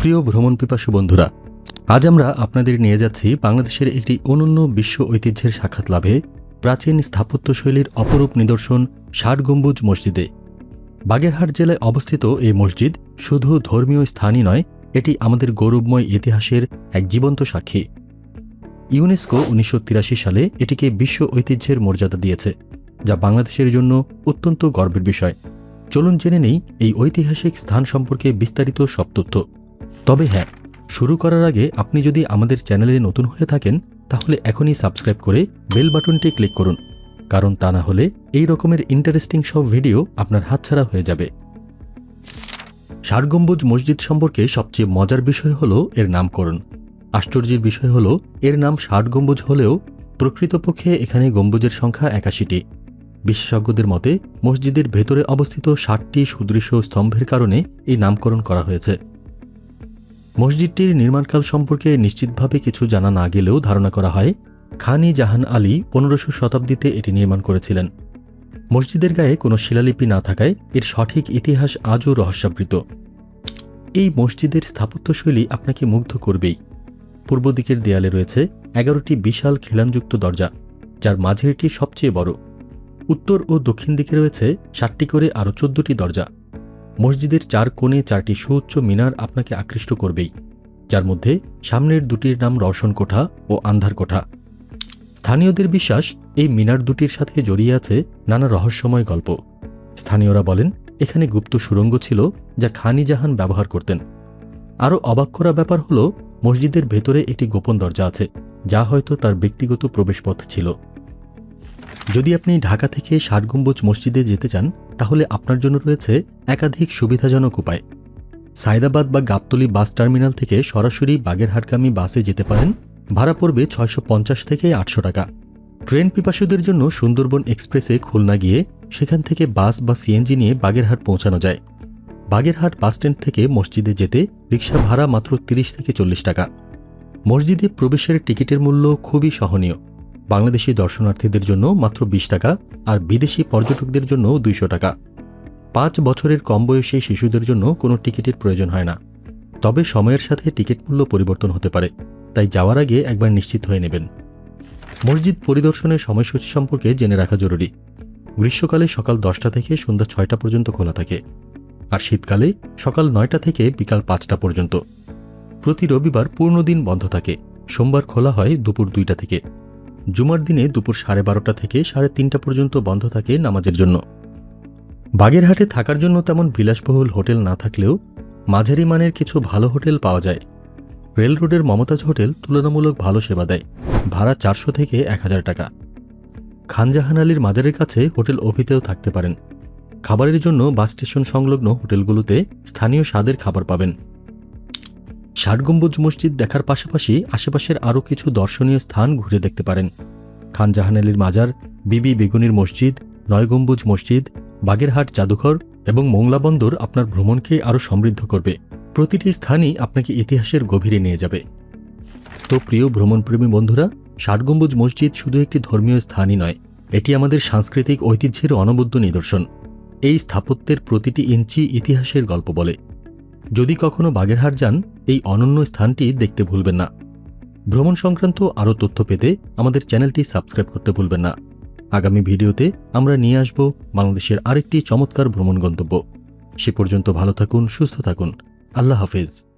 প্রিয় ভ্রমণ পিপাসু বন্ধুরা, আজ আমরা আপনাদের নিয়ে যাচ্ছি বাংলাদেশের একটি অনন্য বিশ্ব ঐতিহ্যের সাক্ষাৎ লাভে প্রাচীন স্থাপত্যশৈলীর অপরূপ নিদর্শন ষাট গম্বুজ মসজিদে। বাগেরহাট জেলায় অবস্থিত এই মসজিদ শুধু ধর্মীয় স্থানই নয়, এটি আমাদের গৌরবময় ইতিহাসের এক জীবন্ত সাক্ষী। ইউনেস্কো উনিশশো তিরাশি সালে এটিকে বিশ্ব ঐতিহ্যের মর্যাদা দিয়েছে, যা বাংলাদেশের জন্য অত্যন্ত গর্বের বিষয়। চলুন জেনে নেই এই ঐতিহাসিক স্থান সম্পর্কে বিস্তারিত সব তথ্য। তবে হ্যাঁ শুরু করার আগে আপনি যদি আমাদের চ্যানেলে নতুন হয়ে থাকেন, তাহলে এখনই সাবস্ক্রাইব করে বেল বাটনটি ক্লিক করুন। কারণ তা না হলে এই রকমের ইন্টারেস্টিং সব ভিডিও আপনার হাতছাড়া হয়ে যাবে। ষাট গম্বুজ মসজিদ সম্পর্কে সবচেয়ে মজার বিষয় হল এর নামকরণ। আশ্চর্যের বিষয় হল, এর নাম ষাট গম্বুজ হলেও প্রকৃতপক্ষে এখানে গম্বুজের সংখ্যা একাশিটি। বিশেষজ্ঞদের মতে, মসজিদের ভেতরে অবস্থিত ষাটটি সুদৃশ্য স্তম্ভের কারণে এই নামকরণ করা হয়েছে। মসজিদটির নির্মাণকাল সম্পর্কে নিশ্চিতভাবে কিছু জানা না গেলেও ধারণা করা হয়, খানি জাহান আলী পনেরোশো শতাব্দীতে এটি নির্মাণ করেছিলেন। মসজিদের গায়ে কোনো শিলালিপি না থাকায় এর সঠিক ইতিহাস আজও রহস্যাবৃত। এই মসজিদের স্থাপত্যশৈলী আপনাকে মুগ্ধ করবেই। পূর্ব দিকের দেয়ালে রয়েছে এগারোটি বিশাল খিলানযুক্ত দরজা, যার মাঝেরটি সবচেয়ে বড়। উত্তর ও দক্ষিণ দিকে রয়েছে ষাটটি করে আরও চোদ্দটি দরজা। মসজিদের চার কোণে চারটি সুউচ্চ মিনার আপনাকে আকৃষ্ট করবেই, যার মধ্যে সামনের দুটির নাম রওশন কোঠা ও আন্ধার কোঠা। স্থানীয়দের বিশ্বাস এই মিনার দুটির সাথে জড়িয়ে আছে নানা রহস্যময় গল্প। স্থানীয়রা বলেন, এখানে গুপ্ত সুড়ঙ্গ ছিল যা খানি জাহান ব্যবহার করতেন। আরও অবাক করা ব্যাপার হল, মসজিদের ভেতরে একটি গোপন দরজা আছে, যা হয়তো তার ব্যক্তিগত প্রবেশপথ ছিল। যদি আপনি ঢাকা থেকে ষাট গম্বুজ মসজিদে যেতে চান তাহলে আপনার জন্য রয়েছে একাধিক সুবিধাজনক উপায়। সায়দাবাদ বা গাবতলী বাস টার্মিনাল থেকে সরাসরি বাগেরহাটগামী বাসে যেতে পারেন। ভাড়া পড়বে ছয়শো পঞ্চাশ থেকে আটশো টাকা। ট্রেন পিপাসুদের জন্য সুন্দরবন এক্সপ্রেসে খুলনা গিয়ে সেখান থেকে বাস বা সিএনজি নিয়ে বাগেরহাট পৌঁছানো যায়। বাগেরহাট বাসস্ট্যান্ড থেকে মসজিদে যেতে রিক্সা ভাড়া মাত্র তিরিশ থেকে চল্লিশ টাকা। মসজিদে প্রবেশের টিকিটের মূল্য খুবই সহনীয়। বাংলাদেশি দর্শনার্থীদের জন্য মাত্র বিশ টাকা আর বিদেশি পর্যটকদের জন্য দুইশো টাকা। পাঁচ বছরের কম বয়সী শিশুদের জন্য কোনো টিকিটের প্রয়োজন হয় না। তবে সময়ের সাথে টিকিট মূল্য পরিবর্তন হতে পারে, তাই যাওয়ার আগে একবার নিশ্চিত হয়ে নেবেন। মসজিদ পরিদর্শনের সময়সূচি সম্পর্কে জেনে রাখা জরুরি। গ্রীষ্মকালে সকাল দশটা থেকে সন্ধ্যা ছয়টা পর্যন্ত খোলা থাকে, আর শীতকালে সকাল নয়টা থেকে বিকাল পাঁচটা পর্যন্ত। প্রতি রবিবার পূর্ণ দিন বন্ধ থাকে। সোমবার খোলা হয় দুপুর দুইটা থেকে। জুমার দিনে দুপুর সাড়ে বারোটা থেকে সাড়ে তিনটা পর্যন্ত বন্ধ থাকে নামাজের জন্য। বাগেরহাটে থাকার জন্য তেমন বিলাসবহুল হোটেল না থাকলেও মাঝারি মানের কিছু ভালো হোটেল পাওয়া যায়। রেল রোডের মমতাজ হোটেল তুলনামূলক ভালো সেবা দেয়, ভাড়া চারশো থেকে এক হাজার টাকা। খানজাহান আলীর মাজারের কাছে হোটেল অভিতেও থাকতে পারেন। খাবারের জন্য বাস স্টেশন সংলগ্ন হোটেলগুলোতে স্থানীয় স্বাদের খাবার পাবেন। ষাট গম্বুজ মসজিদ দেখার পাশাপাশি আশেপাশের আরও কিছু দর্শনীয় স্থান ঘুরে দেখতে পারেন। খান জাহান আলীর মাজার, বিবি বেগুনির মসজিদ নয় গম্বুজ মসজিদ, বাগেরহাট জাদুঘর এবং মোংলা বন্দর আপনার ভ্রমণকে আরও সমৃদ্ধ করবে। প্রতিটি স্থানই আপনাকে ইতিহাসের গভীরে নিয়ে যাবে। তো প্রিয় ভ্রমণপ্রেমী বন্ধুরা ষাট গম্বুজ মসজিদ শুধু একটি ধর্মীয় স্থানই নয়, এটি আমাদের সাংস্কৃতিক ঐতিহ্যের অনবদ্য নিদর্শন। এই স্থাপত্যের প্রতিটি ইঞ্চি ইতিহাসের গল্প বলে। যদি কখনো বাগেরহাট যান, এই অনন্য স্থানটি দেখতে ভুলবেন না। ভ্রমণ সংক্রান্ত আরও তথ্য পেতে আমাদের চ্যানেলটি সাবস্ক্রাইব করতে ভুলবেন না। আগামী ভিডিওতে আমরা নিয়ে আসব বাংলাদেশের আরেকটি চমৎকার ভ্রমণ গন্তব্য। সে পর্যন্ত ভালো থাকুন, সুস্থ থাকুন। আল্লাহ হাফেজ।